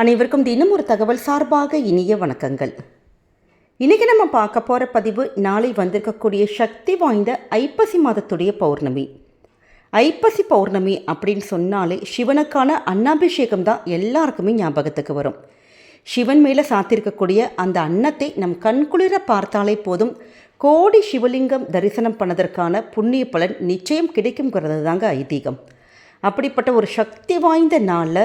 அனைவருக்கும் தினம் ஒரு தகவல் சார்பாக இனிய வணக்கங்கள். இன்றைக்கி நம்ம பார்க்க போகிற பதிவு நாளை வந்திருக்கக்கூடிய சக்தி வாய்ந்த ஐப்பசி மாதத்துடைய பௌர்ணமி. ஐப்பசி பௌர்ணமி அப்படின்னு சொன்னாலே சிவனுக்கான அன்னாபிஷேகம் தான் எல்லாருக்குமே ஞாபகத்துக்கு வரும். சிவன் மேலே சாத்திருக்கக்கூடிய அந்த அன்னத்தை நம் கண்குளிர பார்த்தாலே போதும். கோடி சிவலிங்கம் தரிசனம் பண்ணதற்கான புண்ணிய பலன் நிச்சயம் கிடைக்குங்கிறது தாங்க ஐதீகம். அப்படிப்பட்ட ஒரு சக்தி வாய்ந்த நாளில்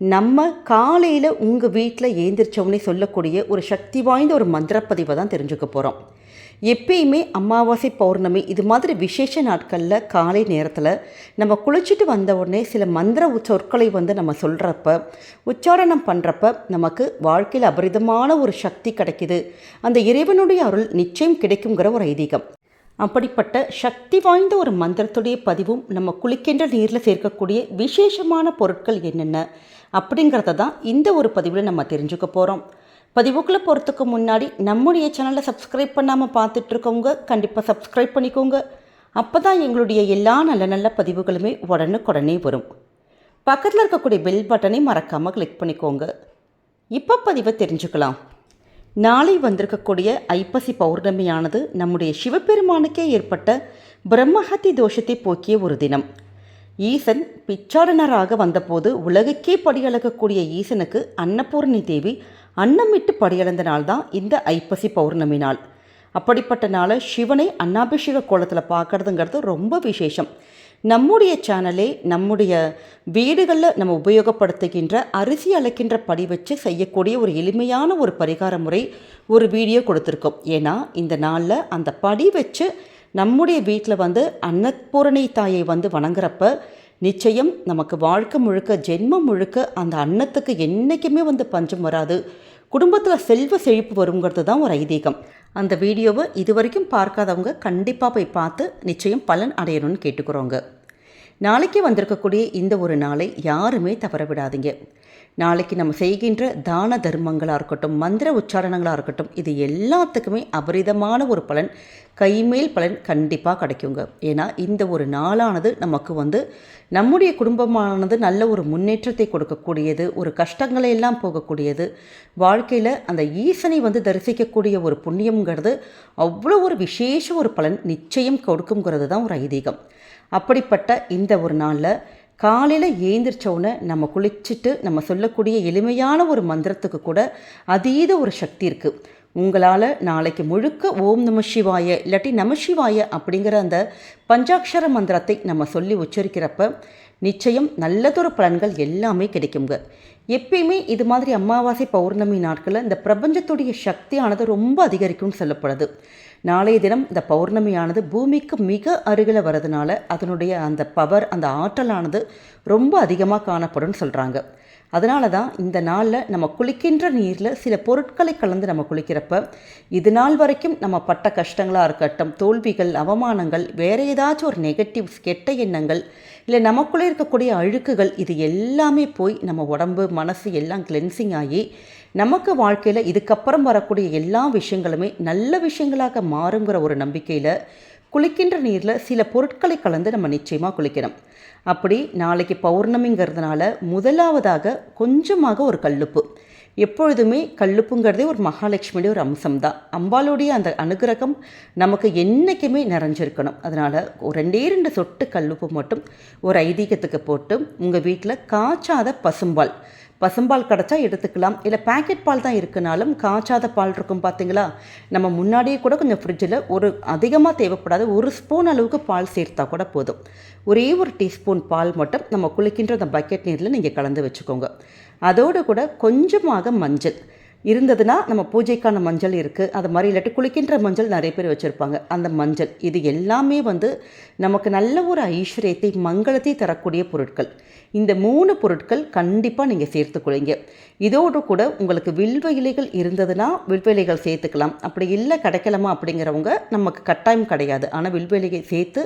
நம்ம காலையில் உங்கள் வீட்டில் ஏந்திரிச்சவனே சொல்லக்கூடிய ஒரு சக்தி வாய்ந்த ஒரு மந்திரப்பதிவை தான் தெரிஞ்சுக்க போகிறோம் எப்பயுமே அமாவாசை பௌர்ணமி இது மாதிரி விசேஷ நாட்களில் காலை நேரத்தில் நம்ம குளிச்சுட்டு வந்த உடனே சில மந்திர சொற்களை வந்து நம்ம சொல்கிறப்ப உச்சாரணம் பண்ணுறப்ப நமக்கு வாழ்க்கையில் அபரிதமான ஒரு சக்தி கிடைக்குது. அந்த இறைவனுடைய அருள் நிச்சயம் கிடைக்குங்கிற ஒரு ஐதீகம். அப்படிப்பட்ட சக்தி வாய்ந்த ஒரு மந்திரத்துடைய பதிவும் நம்ம குளிக்கின்ற நீரில் சேர்க்கக்கூடிய விசேஷமான பொருட்கள் என்னென்ன? அப்படிங்கிறத தான் இந்த ஒரு பதிவில் நம்ம தெரிஞ்சுக்க போகிறோம் பதிவுக்குள்ளே போகிறதுக்கு முன்னாடி நம்முடைய சேனலை சப்ஸ்கிரைப் பண்ணாமல் பார்த்துட்ருக்கவங்க கண்டிப்பாக சப்ஸ்கிரைப் பண்ணிக்கோங்க. அப்போ தான் எங்களுடைய எல்லா நல்ல நல்ல பதிவுகளுமே உடனுக்குடனே வரும். பக்கத்தில் இருக்கக்கூடிய பெல் பட்டனை மறக்காமல் கிளிக் பண்ணிக்கோங்க. இப்போ பதிவை தெரிஞ்சுக்கலாம். நாளை வந்திருக்கக்கூடிய ஐப்பசி பௌர்ணமியானது நம்முடைய சிவபெருமானுக்கே ஏற்பட்ட பிரம்மஹத்தி தோஷத்தை போக்கிய ஒரு தினம். ஈசன் பிச்சாடனராக வந்தபோது உலகுக்கே படியளக்கக்கூடிய ஈசனுக்கு அன்னபூர்ணி தேவி அன்னமிட்டு படியளந்த நாள் தான் இந்த ஐப்பசி பௌர்ணமி நாள் அப்படிப்பட்ட நாளை சிவனை அன்னாபிஷேக கோலத்தில் பார்க்குறதுங்கிறது ரொம்ப விசேஷம். நம்முடைய சேனலே நம்முடைய வீடுகளில் நம்ம உபயோகப்படுத்துகின்ற அரிசி அழைக்கின்ற படி வச்சு செய்யக்கூடிய ஒரு எளிமையான ஒரு பரிகார முறை ஒரு வீடியோ கொடுத்துருக்கோம். ஏன்னா இந்த நாளில் அந்த படி வச்சு நம்முடைய வீட்டில் வந்து அன்னபூரணி தாயை வந்து வணங்குறப்ப நிச்சயம் நமக்கு வாழ்க்கை முழுக்க ஜென்மம் முழுக்க அந்த அன்னத்துக்கு என்றைக்குமே வந்து பஞ்சம் வராது. குடும்பத்தில் செல்வ செழிப்பு வருங்கிறது தான் ஒரு ஐதீகம். அந்த வீடியோவை இது வரைக்கும் பார்க்காதவங்க கண்டிப்பாக போய் பார்த்து நிச்சயம் பலன் அடையணும்னு கேட்டுக்கிறோங்க நாளைக்கு வந்திருக்கக்கூடிய இந்த ஒரு நாளை யாருமே தவற விடாதீங்க நாளைக்கு நம்ம செய்கின்ற தான தர்மங்களாக இருக்கட்டும் மந்திர உச்சாரணங்களாக இருக்கட்டும் இது எல்லாத்துக்குமே அபரிதமான ஒரு பலன் கைமேல் பலன் கண்டிப்பாக கிடைக்குங்க. ஏன்னா இந்த ஒரு நாளானது நமக்கு வந்து நம்முடைய குடும்பமானது நல்ல ஒரு முன்னேற்றத்தை கொடுக்கக்கூடியது ஒரு கஷ்டங்களை எல்லாம் போகக்கூடியது வாழ்க்கையில் அந்த ஈசனை வந்து தரிசிக்கக்கூடிய ஒரு புண்ணியங்கிறது அவ்வளோ ஒரு விசேஷ ஒரு பலன் நிச்சயம் கொடுக்குங்கிறது தான் ஒரு ஐதீகம். அப்படிப்பட்ட இந்த ஒரு நாளில் காலையில் ஏந்திரிச்சோன்னே நம்ம குளிச்சுட்டு நம்ம சொல்லக்கூடிய எளிமையான ஒரு மந்திரத்துக்கு கூட அதீத ஒரு சக்தி இருக்குது உங்களால் நாளைக்கு முழுக்க ஓம் நம சிவாய இல்லாட்டி நம சிவாய அப்படிங்கிற அந்த பஞ்சாட்சர மந்திரத்தை நம்ம சொல்லி உச்சரிக்கிறப்ப நிச்சயம் நல்லதொரு பலன்கள் எல்லாமே கிடைக்குங்க எப்பயுமே இது மாதிரி அமாவாசை பௌர்ணமி நாட்களில் இந்த பிரபஞ்சத்துடைய சக்தியானது ரொம்ப அதிகரிக்கும்னு சொல்லப்படுது. நாளைய தினம் இந்த பௌர்ணமியானது பூமிக்கு மிக அருகில் வரதுனால அதனுடைய அந்த பவர் அந்த ஆற்றலானது ரொம்ப அதிகமாக காணப்படும்னு சொல்கிறாங்க அதனால தான் இந்த நாளில் நம்ம குளிக்கின்ற நீரில் சில பொருட்களை கலந்து நம்ம குளிக்கிறப்ப இது நாள் வரைக்கும் நம்ம பட்ட கஷ்டங்களாக இருக்கட்டும் தோல்விகள் அவமானங்கள் வேறு ஏதாச்சும் ஒரு நெகட்டிவ்ஸ் கெட்ட எண்ணங்கள் இல்லை நமக்குள்ளே இருக்கக்கூடிய அழுக்குகள் இது எல்லாமே போய் நம்ம உடம்பு மனசு எல்லாம் கிளென்சிங் ஆகி நமக்கு வாழ்க்கையில் இதுக்கப்புறம் வரக்கூடிய எல்லா விஷயங்களுமே நல்ல விஷயங்களாக மாறுங்கிற ஒரு நம்பிக்கையில் குளிக்கின்ற நீரில் சில பொருட்களை கலந்து நம்ம நிச்சயமாக குளிக்கணும். அப்படி நாளைக்கு பௌர்ணமிங்கிறதுனால முதலாவதாக கொஞ்சமாக ஒரு கல்லுப்பு. எப்பொழுதுமே கல்லுப்புங்கிறதே ஒரு மகாலட்சுமியுடைய ஒரு அம்சம் தான் அம்பாளுடைய அந்த அனுகிரகம் நமக்கு என்றைக்குமே நிறைஞ்சிருக்கணும். அதனால் ஒரு ரெண்டே ரெண்டு சொட்டு கல்லுப்பு மட்டும் ஒரு ஐதீகத்துக்கு போட்டு உங்கள் வீட்டில் காய்ச்சாத பசும்பால் பசும்பால் கிடச்சா எடுத்துக்கலாம். இல்லை பேக்கெட் பால் தான் இருக்குனாலும் காய்ச்சாத பால் இருக்கும் பார்த்தீங்களா நம்ம முன்னாடியே கூட கொஞ்சம் ஃப்ரிட்ஜில் ஒரு அதிகமாக தேவைப்படாத ஒரு ஸ்பூன் அளவுக்கு பால் சேர்த்தா கூட போதும். ஒரே ஒரு டீஸ்பூன் பால் மட்டும் நம்ம குளிக்கின்ற அந்த பக்கெட் நீரில் நீங்கள் கலந்து வச்சுக்கோங்க. அதோடு கூட கொஞ்சமாக மஞ்சள். இருந்ததுன்னா நம்ம பூஜைக்கான மஞ்சள் இருக்குது அது மாதிரி இல்லாட்டி குளிக்கின்ற மஞ்சள் நிறைய பேர் வச்சுருப்பாங்க. அந்த மஞ்சள் இது எல்லாமே வந்து நமக்கு நல்ல ஒரு ஐஸ்வர்யத்தை மங்களத்தை தரக்கூடிய பொருட்கள். இந்த மூணு பொருட்கள் கண்டிப்பாக நீங்கள் சேர்த்துக்கொள்ளுங்க. இதோடு கூட உங்களுக்கு வில்வ இலைகள் இருந்ததுன்னா வில்வ இலைகள் சேர்த்துக்கலாம். அப்படி இல்லை கிடைக்கலாமா அப்படிங்கிறவங்க நமக்கு கட்டாயம் கிடையாது. ஆனால் வில்வ இலையை சேர்த்து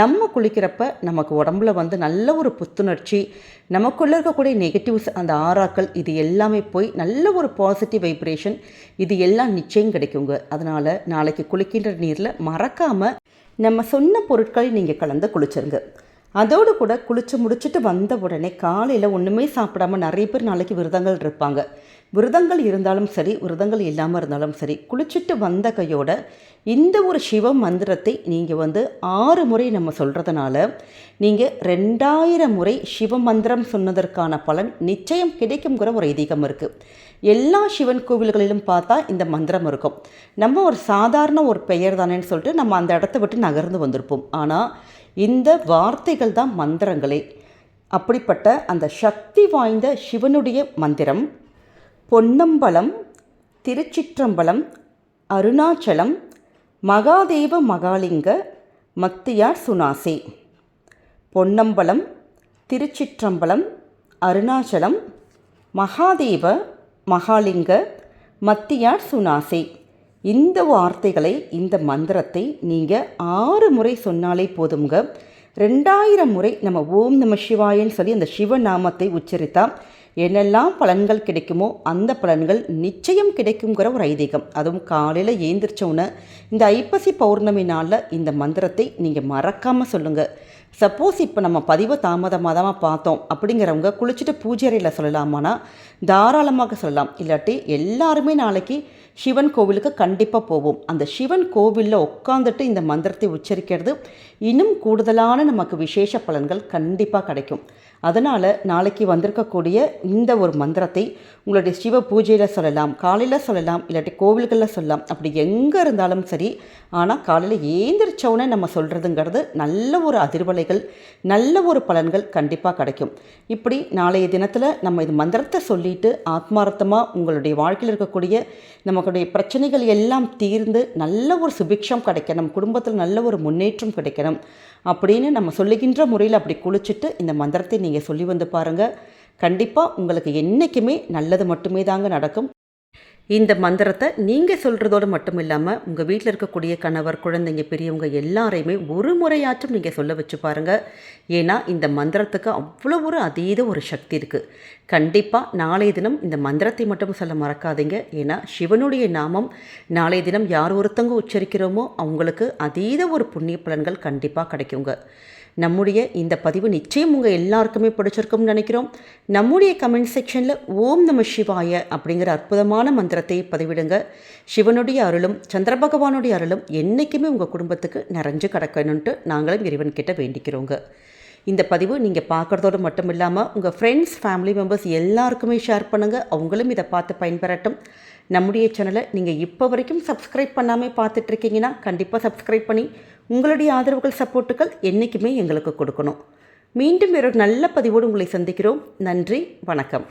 நம்ம குளிக்கிறப்ப நமக்கு உடம்புல வந்து நல்ல ஒரு புத்துணர்ச்சி நமக்குள்ளே இருக்கக்கூடிய நெகட்டிவ்ஸ் அந்த ஆறாக்கள் இது எல்லாமே போய் நல்ல ஒரு பாசிட்டிவ் வைப்ரேஷன் இது எல்லாம் நிச்சயம் கிடைக்குங்க. அதனால் நாளைக்கு குளிக்கின்ற நீரில் மறக்காமல் நம்ம சொன்ன பொருட்களை நீங்கள் கலந்து குளிச்சிருங்க. அதோடு கூட குளிச்சு முடிச்சுட்டு வந்த உடனே காலையில் ஒன்றுமே சாப்பிடாம நிறைய பேர் நாளைக்கு விரதங்கள் இருப்பாங்க. விரதங்கள் இருந்தாலும் சரி விரதங்கள் இல்லாமல் இருந்தாலும் சரி குளிச்சுட்டு வந்த கையோட இந்த ஒரு சிவ மந்திரத்தை நீங்கள் வந்து ஆறு முறை நம்ம சொல்கிறதுனால நீங்கள் ரெண்டாயிரம் முறை சிவ மந்திரம் சொன்னதற்கான பலன் நிச்சயம் கிடைக்குங்கிற ஒரு ஐதீகம் இருக்குது எல்லா சிவன் கோவில்களிலும் பார்த்தா இந்த மந்திரம் இருக்கும். நம்ம ஒரு சாதாரண ஒரு பெயர் தானேன்னு சொல்லிட்டு நம்ம அந்த இடத்த விட்டு நகர்ந்து வந்திருப்போம். ஆனால் இந்த வார்த்தைகள் தான் மந்திரங்களே. அப்படிப்பட்ட அந்த சக்தி வாய்ந்த சிவனுடைய மந்திரம் பொன்னம்பலம் திருச்சிற்றம்பலம் அருணாச்சலம் மகாதேவ மகாலிங்க மத்தியார் சுனாசே. பொன்னம்பலம் திருச்சிற்றம்பலம் அருணாச்சலம் மகாதேவ மகாலிங்க மத்தியார் சுனாசே. இந்த வார்த்தைகளை இந்த மந்திரத்தை நீங்கள் ஆறு முறை சொன்னாலே போதுங்க ரெண்டாயிரம் முறை நம்ம ஓம் நம சிவாயன்னு சொல்லி அந்த சிவநாமத்தை உச்சரித்தால் என்னெல்லாம் பலன்கள் கிடைக்குமோ அந்த பலன்கள் நிச்சயம் கிடைக்குங்கிற ஒரு ஐதீகம். அதுவும் காலையில் ஏந்திரிச்சோன்னே இந்த ஐப்பசி பௌர்ணமி நாளில் இந்த மந்திரத்தை நீங்கள் மறக்காமல் சொல்லுங்கள் சப்போஸ் இப்போ நம்ம பதிவை தாமதமாக தான் பார்த்தோம் அப்படிங்கிறவங்க குளிச்சுட்டு பூஜையறையில் சொல்லலாமானா? தாராளமாக சொல்லலாம். இல்லாட்டி எல்லாருமே நாளைக்கு சிவன் கோவிலுக்கு கண்டிப்பாக போவோம். அந்த சிவன் கோவிலில் உட்காந்துட்டு இந்த மந்திரத்தை உச்சரிக்கிறது இன்னும் கூடுதலான நமக்கு விசேஷ பலன்கள் கண்டிப்பாக கிடைக்கும். அதனால் நாளைக்கு வந்திருக்கக்கூடிய இந்த ஒரு மந்திரத்தை உங்களுடைய சிவ பூஜையில் சொல்லலாம் காலையில் சொல்லலாம் இல்லாட்டி கோவில்களில் சொல்லலாம். அப்படி எங்கே இருந்தாலும் சரி ஆனால் காலையில் ஏந்திரிச்சவுடனே நம்ம சொல்கிறதுங்கிறது நல்ல ஒரு அதிர்வலைகள் நல்ல ஒரு பலன்கள் கண்டிப்பாக கிடைக்கும். இப்படி நாளைய தினத்தில் நம்ம இது மந்திரத்தை சொல்லிட்டு ஆத்மார்த்தமாக உங்களுடைய வாழ்க்கையில் இருக்கக்கூடிய நமக்குடைய பிரச்சனைகள் எல்லாம் தீர்ந்து நல்ல ஒரு சுபிக்ஷம் கிடைக்கணும் குடும்பத்தில் நல்ல ஒரு முன்னேற்றம் கிடைக்கணும் அப்படின்னு நம்ம சொல்லுகின்ற முறையில் அப்படி குளிச்சுட்டு இந்த மந்திரத்தை நீங்கள் சொல்லி வந்து பாருங்கள் கண்டிப்பாக உங்களுக்கு என்றைக்குமே நல்லது மட்டுமே தாங்க நடக்கும். இந்த மந்திரத்தை நீங்கள் சொல்கிறதோடு மட்டும் இல்லாமல் உங்கள் வீட்டில் இருக்கக்கூடிய கணவர் குழந்தைங்க பெரியவங்க எல்லாரையுமே ஒரு முறையாச்சும் நீங்கள் சொல்ல வச்சு பாருங்கள் ஏன்னா இந்த மந்திரத்துக்கு அவ்வளோ ஒரு அதீத ஒரு சக்தி இருக்குது கண்டிப்பாக நாளைய தினம் இந்த மந்திரத்தை மட்டும் சொல்ல மறக்காதீங்க. ஏன்னா சிவனுடைய நாமம் நாளைய தினம் யார் ஒருத்தங்க உச்சரிக்கிறோமோ அவங்களுக்கு அதீத ஒரு புண்ணிய பலன்கள் கண்டிப்பாக கிடைக்குங்க. நம்முடைய இந்த பதிவு நிச்சயம் உங்கள் எல்லாருக்குமே பிடிச்சிருக்கும்னு நினைக்கிறோம். நம்முடைய கமெண்ட் செக்ஷனில் ஓம் நம சிவாய அப்படிங்கிற அற்புதமான மந்திரத்தை பதிவிடுங்க. சிவனுடைய அருளும் சந்திர பகவானுடைய அருளும் என்றைக்குமே உங்கள் குடும்பத்துக்கு நிறைஞ்சு கிடக்கணுன்ட்டு நாங்களும் இறைவன் கிட்ட வேண்டிக்கிறோங்க. இந்த பதிவு நீங்கள் பார்க்குறதோடு மட்டும் இல்லாமல் உங்கள் ஃப்ரெண்ட்ஸ் ஃபேமிலி மெம்பர்ஸ் எல்லாருக்குமே ஷேர் பண்ணுங்கள் அவங்களும் இதை பார்த்து பயன்பெறட்டும். நம்முடைய சேனலை நீங்கள் இப்போ வரைக்கும் சப்ஸ்கிரைப் பண்ணாமல் பார்த்துட்ருக்கீங்கன்னா கண்டிப்பாக சப்ஸ்கிரைப் பண்ணி உங்களுடைய ஆதரவுகள் சப்போர்ட்டுகள் என்றைக்குமே எங்களுக்கு கொடுக்கணும். மீண்டும் ஒரு நல்ல பதிவோடு உங்களை சந்திக்கிறோம். நன்றி வணக்கம்.